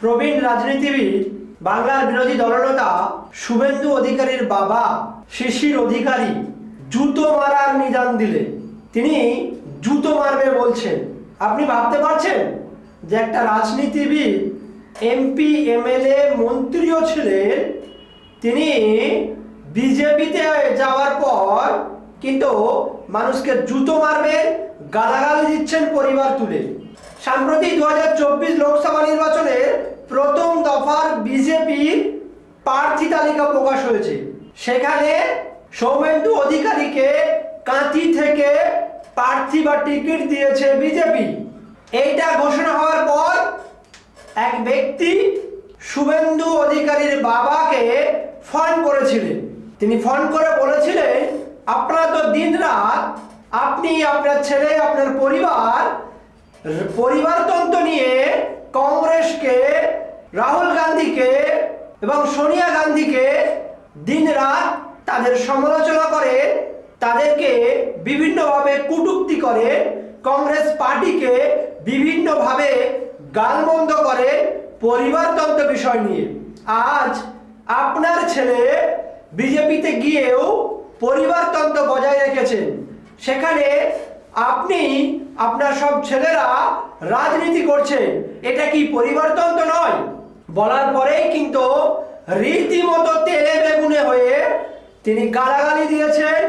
প্রবীণ রাজনীতিবিদ, বাংলার বিরোধী দলনেতা শুভেন্দু অধিকারীর বাবা, শিশির অধিকারী, জুতো মারার নিদান দিলে। তিনি জুতো মারবে বলছেন। আপনি ভাবতে পারছেন যে একটা রাজনীতিবিদ, এমপি, এমএলএ, মন্ত্রীও ছিলেন, তিনি বিজেপিতে যাওয়ার পর কিন্তু মানুষকে জুতো মারবেন, গালাগালি দিচ্ছেন পরিবার তুলে। সাম্প্রতি দু লোকসভা নির্বাচনে প্রথম দফার বিজেপির প্রার্থী তালিকা প্রকাশ হয়েছে। সেখানে সৌমেন্দু অধিকারীকে কাঁথি থেকে প্রার্থী বা টিকিট দিয়েছে বিজেপি। এইটা ঘোষণা হওয়ার পর এক ব্যক্তি শুভেন্দু অধিকারীর বাবাকে ফোন করেছিলেন। তিনি ফোন করে বলেছিলেন, আপনারা তো দিনরাত আপনি, আপনার ছেলে, আপনার পরিবার পরিবারতন্ত্র নিয়ে কংগ্রেসকে, রাহুল গান্ধীকে এবং সোনিয়া গান্ধীকে দিনরাত তাদের সমালোচনা করে, তাদেরকে বিভিন্নভাবে কটূক্তি করে, কংগ্রেস পার্টিকে বিভিন্নভাবে গালমন্দ করে পরিবারতন্ত্র বিষয় নিয়ে। আজ আপনার ছেলে বিজেপিতে গিয়েও পরিবারতন্ত্র বজায় রেখেছেন। সেখানে আপনি, আপনার সব ছেলেরা রাজনীতি করছেন এটা কি পরিবর্তন তো নয়? বলার পরেই কিন্তু রীতিমতো তেলে বেগুনে হয়ে তিনি গালাগালি দিয়েছেন,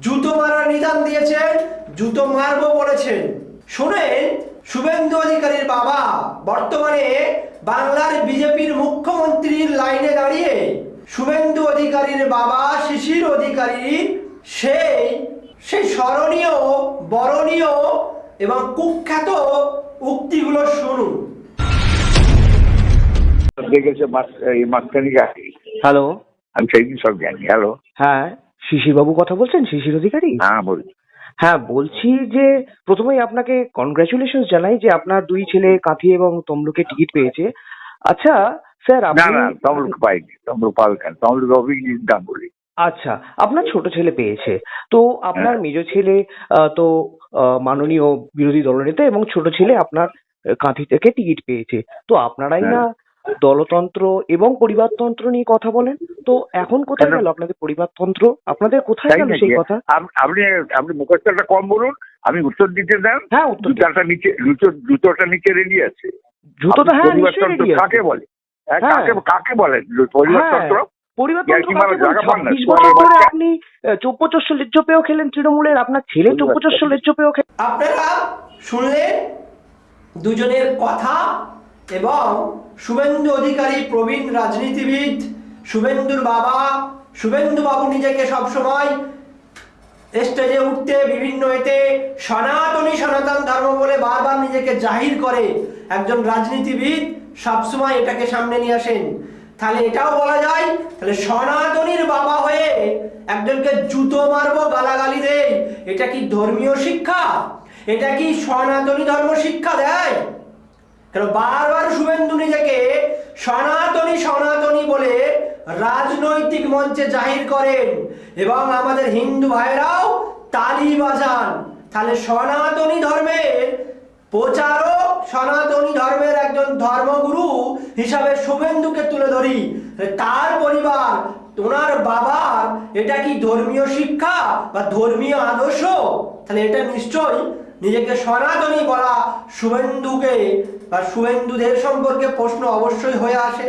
জুতো মারার নিদান দিয়েছেন, জুতো মারবো বলেছেন। শুনেন, শুভেন্দু অধিকারীর বাবা, বর্তমানে বাংলার বিজেপির মুখ্যমন্ত্রীর লাইনে দাঁড়িয়ে শুভেন্দু অধিকারীর বাবা, শিশির অধিকারী, সেই সেই স্মরণীয় বরণীয় এবং কুখ্যাত উক্তিগুলো শুনুন। হ্যালো। আমি সেদিন সব জানি। হ্যালো। হ্যাঁ শিশিরবাবু কথা বলছেন? শিশির অধিকারী? হ্যাঁ বলি হ্যাঁ বলছি যে প্রথমেই আপনাকে কনগ্রাচুলেশন জানাই যে আপনার দুই ছেলে কাঁথি এবং তমলুকে টিকিট পেয়েছে। আচ্ছা স্যার না আপনি না তমলুক পাইনি। তমলুক পাল কেন? তমলুক অভিজিৎ দাম বলি আচ্ছা আপনার ছোট ছেলে পেয়েছে। তো আপনার হ্যাঁ। মেজ ছেলে আহ, তো আহ, মাননীয় বিরোধী দলনেতা এবং ছোট ছেলে আপনার কাঁথি থেকে টিকিট পেয়েছে। তো আপনারাই না দলতন্ত্র এবং পরিবারতন্ত্র নিয়ে কথা বলেন? তো এখন কোথায় গেল আপনাদের পরিবারতন্ত্র? আপনাদের কোথায় গেল সেই কথা? আপনি আপনি মুখস্থটা কম বলুন আমি উত্তর দিতে দেন হ্যাঁ উত্তর। জুতাটা নিচে জুতো জুতোটা নিচে রেডি আছে। জুতোটা হ্যাঁ আছে। কাকে বলে? হ্যাঁ, হ্যাঁ। কাকে কাকে বলে পরিবারতন্ত্র পরিবারতন্ত্র ইয়ার্কি মারার কাকে বলে? জায়গা পান না, 26 সোয়ালের বছর ধরে বাচ্চা। আপনি চৌপচস্য লেজ্জ পেয়েও খেলেন তৃণমূলের আপনার ছেলে খেলেন আপনারা শুনলেন দুজনের কথা এবং শুভেন্দু অধিকারী প্রবীণ রাজনীতিবিদ শুভেন্দুর বাবা শুভেন্দু বাবু নিজেকে সবসময় স্টেজে উঠতে বিভিন্ন এতে সনাতনী সনাতন ধর্ম বলে বারবার নিজেকে জাহির করে একজন রাজনীতিবিদ সবসময় এটাকে সামনে নিয়ে আসেন তাহলে এটাও বলা যায়, তাহলে সনাতনীর বাবা হয়ে একজনকে জুতো মারবো, গালাগালি দেয় এটা কি ধর্মীয় শিক্ষা? এটা কি সনাতনী ধর্ম শিক্ষা দেয়? কেন বারবার শুভেন্দু নিজেকে সনাতনী সনাতনী বলে রাজনৈতিক মঞ্চে জাহির করেন এবং আমাদের হিন্দু ভাইরাও তালি বাজান। তাহলে সনাতনী ধর্মের প্রচারক, সনাতনী ধর্মের একজন ধর্মগুরু হিসাবে শুভেন্দুকে তুলে ধরি। তার পরিবার, ওনার বাবার, এটা কি ধর্মীয় শিক্ষা বা ধর্মীয় আদর্শ? তাহলে এটা নিশ্চয়ই নিজেকে সনাতনী বলা শুভেন্দুকে বা শুভেন্দুদের সম্পর্কে প্রশ্ন অবশ্যই হয়ে আসে।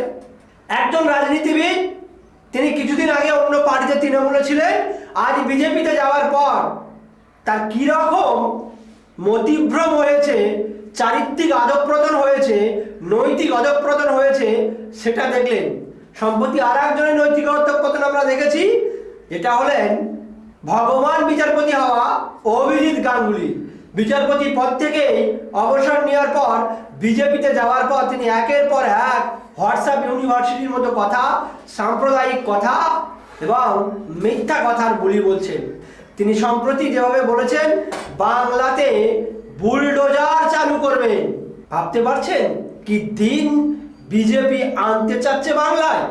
একজন রাজনীতিবিদ, তিনি কিছুদিন আগে অন্য পার্টিতে তৃণমূলে ছিলেন, আজ বিজেপিতে যাওয়ার পর তার কীরকম মতিভ্রম হয়েছে চারিত্রিক আদপ্রদন হয়েছে, নৈতিক অধঃপ্রদন হয়েছে, সেটা দেখলেন। সম্প্রতি আর একজনের নৈতিক অধঃপতন আমরা দেখেছি, যেটা হলেন ভগবান বিচারপতি হওয়া অভিজিৎ গাঙ্গুলি। বিচারপতি পদ থেকেই অবসর নেওয়ার পর, বিজেপিতে যাওয়ার পর তিনি একের পর এক হোয়াটসঅ্যাপ ইউনিভার্সিটির মতো কথা, সাম্প্রদায়িক কথা এবং মিথ্যা কথার বলি বলছেন। তিনি সম্প্রতি যেভাবে বলেছেন, বাংলাতে বুলডোজার চালু করবে। ভাবতে পারছেন কি দিন বিজেপি আনতে চাচ্ছে বাংলায়?